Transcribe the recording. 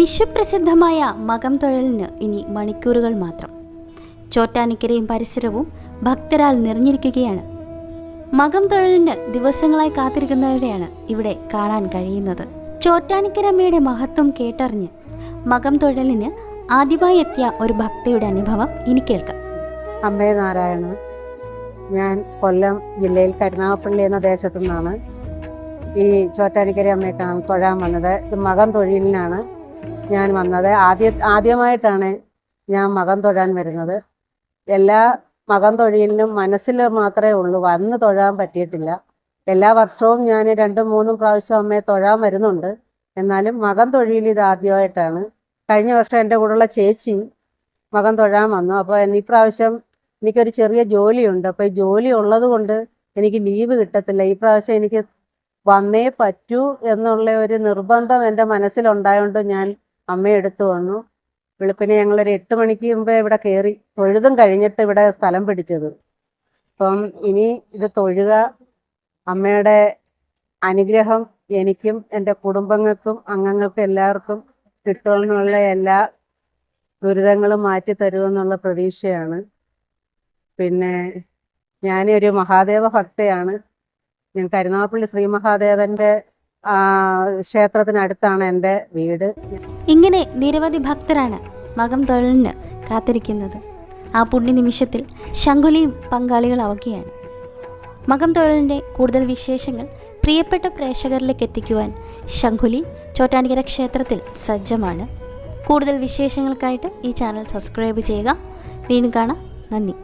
വിശ്വപ്രസിദ്ധമായ മകം തൊഴലിന് ഇനി മണിക്കൂറുകൾ മാത്രം. ചോറ്റാനിക്കരയും പരിസരവും ഭക്തരാൽ നിറഞ്ഞിരിക്കുകയാണ്. മകം തൊഴലിന് ദിവസങ്ങളായി കാത്തിരിക്കുന്നവരെയാണ് ഇവിടെ കാണാൻ കഴിയുന്നത്. ചോറ്റാനിക്കരമ്മയുടെ മഹത്വം കേട്ടറിഞ്ഞ് മകം തൊഴലിന് ആദ്യമായി എത്തിയ ഒരു ഭക്തയുടെ അനുഭവം ഇനി കേൾക്കാം. അമ്മേ നാരായണ ഞാൻ കൊല്ലം ജില്ലയിൽ കരുനാഗപ്പള്ളി എന്ന ദേശത്തു നിന്നാണ് ഈ ചോറ്റാനിക്കര അമ്മയെ കാണാൻ തൊഴാൻ വന്നത്. ഇത് മകം തൊഴിലിനാണ് ഞാൻ വന്നത്. ആദ്യ ആദ്യമായിട്ടാണ് ഞാൻ മകം തൊഴാൻ വരുന്നത്. എല്ലാ മകം തൊഴിലിനും മനസ്സിൽ മാത്രമേ ഉള്ളൂ. വന്ന് തൊഴാൻ പറ്റിയിട്ടില്ല. എല്ലാ വർഷവും ഞാൻ രണ്ടും മൂന്നും പ്രാവശ്യം അമ്മയെ തൊഴാൻ വരുന്നുണ്ട്. എന്നാലും മകം തൊഴിൽ ഇത് ആദ്യമായിട്ടാണ്. കഴിഞ്ഞ വർഷം എന്റെ കൂടെയുള്ള ചേച്ചി മകം തൊഴാൻ വന്നു. അപ്പോൾ ഈ പ്രാവശ്യം എനിക്കൊരു ചെറിയ ജോലിയുണ്ട്. അപ്പോൾ ഈ ജോലി ഉള്ളത് കൊണ്ട് എനിക്ക് ലീവ് കിട്ടത്തില്ല. ഈ പ്രാവശ്യം എനിക്ക് വന്നേ പറ്റൂ എന്നുള്ള ഒരു നിർബന്ധം എന്റെ മനസ്സിലുണ്ടായതുകൊണ്ട് ഞാൻ അമ്മയെ എടുത്തു വന്നു. വെളുപ്പിനെ ഞങ്ങളൊരു എട്ട് മണിക്ക് മുമ്പേ ഇവിടെ കയറി തൊഴുതും കഴിഞ്ഞിട്ട് ഇവിടെ സ്ഥലം പിടിച്ചത്. അപ്പം ഇനി ഇത് തൊഴുക അമ്മയുടെ അനുഗ്രഹം എനിക്കും എന്റെ കുടുംബങ്ങൾക്കും അംഗങ്ങൾക്കും എല്ലാവർക്കും കിട്ടുമെന്നുള്ള എല്ലാ ദുരിതങ്ങളും മാറ്റി തരുമെന്നുള്ള പ്രതീക്ഷയാണ്. പിന്നെ ഞാനൊരു മഹാദേവ ഭക്തയാണ്. ഞാൻ കരുനാഗപ്പള്ളി ശ്രീ മഹാദേവന്റെ ക്ഷേത്രത്തിനടുത്താണ് എന്റെ വീട്. ഇങ്ങനെ നിരവധി ഭക്തരാണ് മകം തൊഴിലിന് കാത്തിരിക്കുന്നത്. ആ പുണ്യ നിമിഷത്തിൽ ശങ്കുലിയും പങ്കാളികളാവുകയാണ് മകം തൊഴിലിന്റെ കൂടുതൽ വിശേഷങ്ങൾ പ്രിയപ്പെട്ട പ്രേക്ഷകരിലേക്ക് എത്തിക്കുവാൻ ശങ്കുലി ചോറ്റാനിക്കര ക്ഷേത്രത്തിൽ സജ്ജമാണ്. കൂടുതൽ വിശേഷങ്ങൾക്കായിട്ട് ഈ ചാനൽ സബ്സ്ക്രൈബ് ചെയ്യുക. വീണ്ടും കാണാം. നന്ദി.